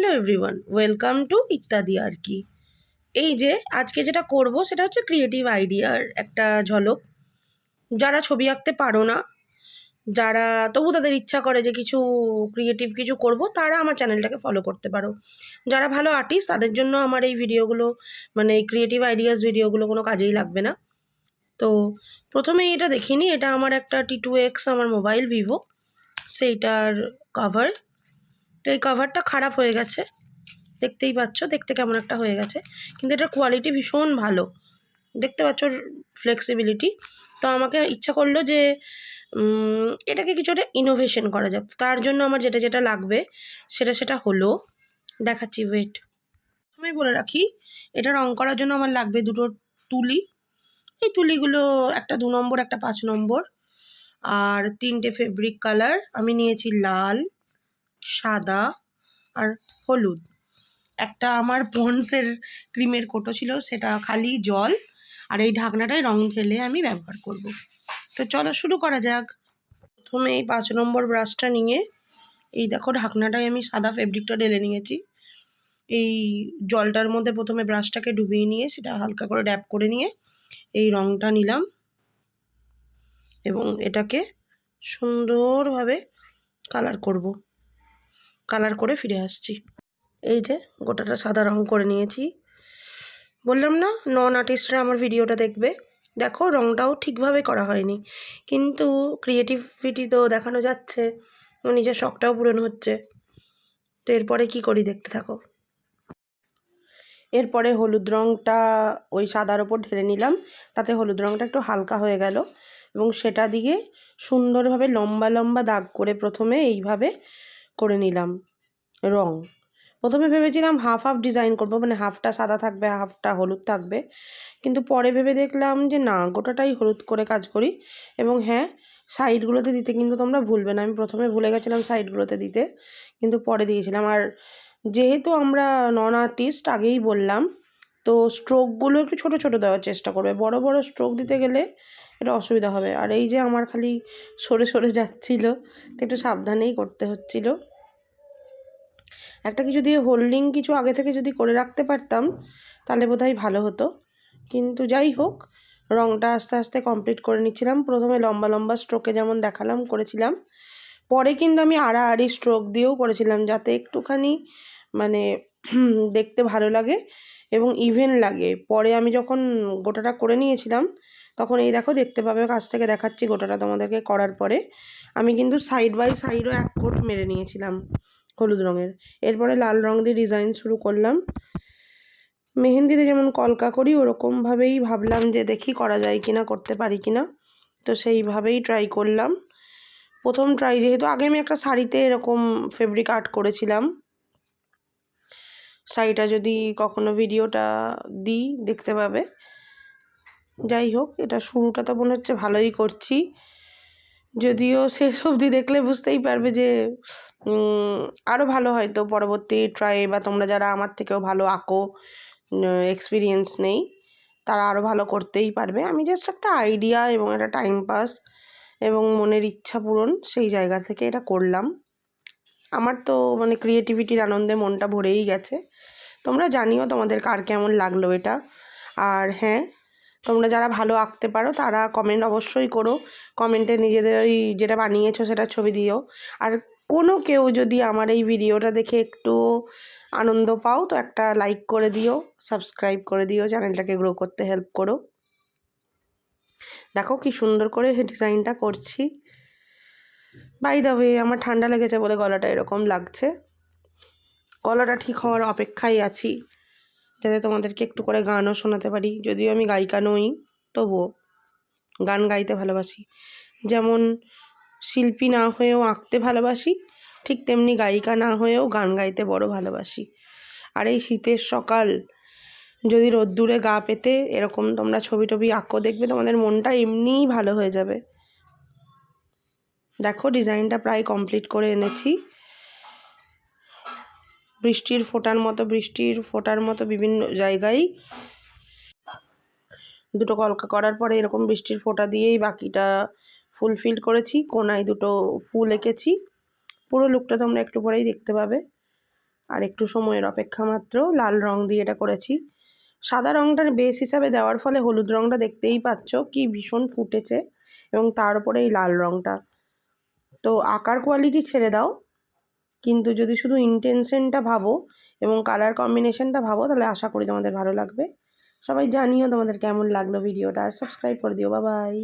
Hello everyone, welcome to ইত্যাদি আর কি। এই যে আজকে যেটা করব সেটা হচ্ছে ক্রিয়েটিভ আইডিয়ার একটা ঝলক। যারা ছবি আঁকতে পারো না, যারা তবু তাদের ইচ্ছা করে যে কিছু ক্রিয়েটিভ কিছু করব, তারা আমার চ্যানেলটাকে ফলো করতে পারো। যারা ভালো আর্টিস্ট তাদের জন্য আমার এই ভিডিওগুলো মানে এই ক্রিয়েটিভ আইডিয়াস ভিডিওগুলো কোনো কাজেই লাগবে না। তো প্রথমেই এটা দেখিনি, এটা আমার একটা টি টু এক্স আমার মোবাইল ভিভো সেইটার কভার এই কভারটা খারাপ হয়ে গেছে। দেখতেই পাচ্ছ, দেখতে কেমন একটা হয়ে গেছে। কিন্তু এটার কোয়ালিটি ভীষণ ভালো। দেখতে পাচ্ছ ফ্লেক্সিবিলিটি তো আমাকে ইচ্ছা করল যে এটাকে কিছু একটা ইনোভেশন করা যাক। তার জন্য আমার যেটা যেটা লাগবে, সেটা সেটা হলো, দেখাচ্ছি ওয়েট আমি বলে রাখি এটা রং করার জন্য আমার লাগবে দুটো তুলি। এই তুলিগুলো একটা দু নম্বর, একটা পাঁচ নম্বর। আর তিনটে ফেব্রিক কালার আমি নিয়েছি লাল। সাদা আর হলুদ। একটা আমার পন্সের ক্রিমের কোটো ছিল, সেটা খালি জল আর এই ঢাকনাটায় রং ঢেলে আমি ব্যবহার করব। তো চলো শুরু করা যাক। প্রথমে এই পাঁচ নম্বর ব্রাশটা নিয়ে এই দেখো ঢাকনাটায় আমি সাদা ফেব্রিকটা ঢেলে নিয়েছি। এই জলটার মধ্যে প্রথমে ব্রাশটাকে ডুবিয়ে নিয়ে সেটা হালকা করে ড্যাপ করে নিয়ে এই রংটা নিলাম এবং এটাকে সুন্দরভাবে কালার করব। কালার করে ফিরে আসছি। এই যে, গোটাটা সাদা রং করে নিয়েছি। বললাম না নন আর্টিস্টরা আমার ভিডিওটা দেখবে। দেখো, রংটাও ঠিকভাবে করা হয়নি। কিন্তু ক্রিয়েটিভিটি তো দেখানো যাচ্ছে। নিজের শখটাও পূরণ হচ্ছে। তো এরপরে কি করি দেখতে থাকো। এরপরে হলুদ রঙটা ওই সাদার ওপর ঢেলে নিলাম। তাতে হলুদ রঙটা একটু হালকা হয়ে গেল। এবং সেটা দিয়ে সুন্দরভাবে লম্বা লম্বা দাগ করে প্রথমে এইভাবে করে নিলাম। রং। প্রথমে ভেবেছিলাম হাফ হাফ ডিজাইন করব মানে হাফটা সাদা থাকবে হাফটা হলুদ থাকবে। কিন্তু পরে ভেবে দেখলাম যে না, গোটাটাই হলুদ করে কাজ করি। এবং হ্যাঁ সাইডগুলোতে দিতে কিন্তু তোমরা ভুলবে না। আমি প্রথমে ভুলে গেছিলাম সাইডগুলোতে দিতে, কিন্তু পরে দিয়েছিলাম। আর যেহেতু আমরা নন আর্টিস্ট আগেই বললাম, তো স্ট্রোকগুলো একটু ছোট ছোট দেওয়ার চেষ্টা করবে। বড় বড় স্ট্রোক দিতে গেলে এটা অসুবিধা হবে। আর এই যে আমার খালি সরে সরে যাচ্ছিল, তো একটু সাবধানেই করতে হচ্ছিল। একটা কিছু দিয়ে হোল্ডিং কিছু আগে থেকে যদি করে রাখতে পারতাম, তাহলে বোধহয় ভালো হতো। কিন্তু যাই হোক রঙটা আস্তে আস্তে কমপ্লিট করে নিচ্ছিলাম। প্রথমে লম্বা লম্বা স্ট্রোকে যেমন দেখালাম, করেছিলাম। পরে কিন্তু আমি আড়াআড়ি স্ট্রোক দিয়েও করেছিলাম, যাতে একটুখানি মানে দেখতে ভালো লাগে এবং ইভেন লাগে। পরে আমি যখন গোটাটা করে নিয়েছিলাম তখন এই দেখো দেখতে পাবে, কাছ থেকে দেখাচ্ছি গোটাটা তোমাদেরকে করার পরে। আমি কিন্তু সাইড বাই সাইডও এক কোট মেরে নিয়েছিলাম হলুদ রঙের। এরপরে লাল রং দিয়ে ডিজাইন শুরু করলাম। মেহেন্দিতে যেমন কলকা করি, ওরকমভাবেই ভাবলাম যে দেখি করা যায় কিনা, করতে পারি কিনা। তো সেইভাবেই ট্রাই করলাম। প্রথম ট্রাই যেহেতু, আগে আমি একটা শাড়িতে এরকম ফেব্রিক আর্ট করেছিলাম। শাড়িটা যদি কখনো ভিডিওটা দিই, দেখতে পাবে। যাই হোক এটা শুরুটা তো মনে হচ্ছে ভালোই করছি। যদিও শেষ অবধি দেখলে বুঝতেই পারবে যে আরও ভালো হয়তো পরবর্তী ট্রাই বা তোমরা যারা আমার থেকেও ভালো আঁকো এক্সপিরিয়েন্স নেই, তারা আরও ভালো করতেই পারবে। আমি জাস্ট একটা আইডিয়া এবং একটা টাইম পাস এবং মনের ইচ্ছা পূরণ সেই জায়গা থেকে এটা করলাম। আমার তো মানে ক্রিয়েটিভিটির আনন্দে মনটা ভরেই গেছে। তোমরা জানিও তোমাদের কার কেমন লাগল এটা। আর হ্যাঁ তোমরা যারা ভালো আঁকতে পারো, তারা কমেন্ট অবশ্যই করো। কমেন্টে নিজেদের ওই যেটা বানিয়েছো সেটা ছবি দিও। আর কোনো কেউ যদি আমার এই ভিডিওটা দেখে একটু আনন্দ পাও, তো একটা লাইক করে দিও সাবস্ক্রাইব করে দিও চ্যানেলটাকে গ্রো করতে হেল্প করো। দেখো কি সুন্দর করে ডিজাইনটা করছি। বাই দা ওয়ে আমার ঠান্ডা লেগেছে বলে গলাটা এরকম লাগছে। গলাটা ঠিক হওয়ার অপেক্ষায় আছি। যাতে তোমাদেরকে একটু করে গানও শোনাতে পারি। যদিও আমি গায়িকা নই, তবুও গান গাইতে ভালোবাসি। যেমন শিল্পী না হয়েও আঁকতে ভালোবাসি, ঠিক তেমনি গায়িকা না হয়েও গান গাইতে বড় ভালোবাসি। আর এই শীতের সকাল, যদি রোদ্দুরে গা পেতে এরকম তোমরা ছবি টবি আঁকো, দেখবে তোমাদের মনটা এমনিই ভালো হয়ে যাবে। দেখো, ডিজাইনটা প্রায় কমপ্লিট করে এনেছি। বৃষ্টির ফোটার মতো, বৃষ্টির ফোটার মতো বিভিন্ন জায়গায় দুটো কলকা করার পরে এরকম বৃষ্টির ফোঁটা দিয়েই বাকিটা ফুলফিল করেছি। কোনায় দুটো ফুল এঁকেছি। পুরো লুকটা তোমরা একটু পরেই দেখতে পাবে। আর একটু সময়ের অপেক্ষা মাত্র, লাল রং দিয়ে এটা করেছি। সাদা রংটার বেস হিসাবে দেওয়ার ফলে হলুদ রংটা দেখতেই পাচ্ছ কি ভীষণ ফুটেছে এবং তার উপরে এই লাল রংটা। তো আকার কোয়ালিটি ছেড়ে দাও। কিন্তু যদি শুধু ইন্টেনশনটা ভাবো এবং কালার কম্বিনেশনটা ভাবো, তাহলে আশা করি তোমাদের ভালো লাগবে। সবাই জানিও তোমাদের কেমন লাগল ভিডিওটা আর সাবস্ক্রাইব করে দিও বা বাই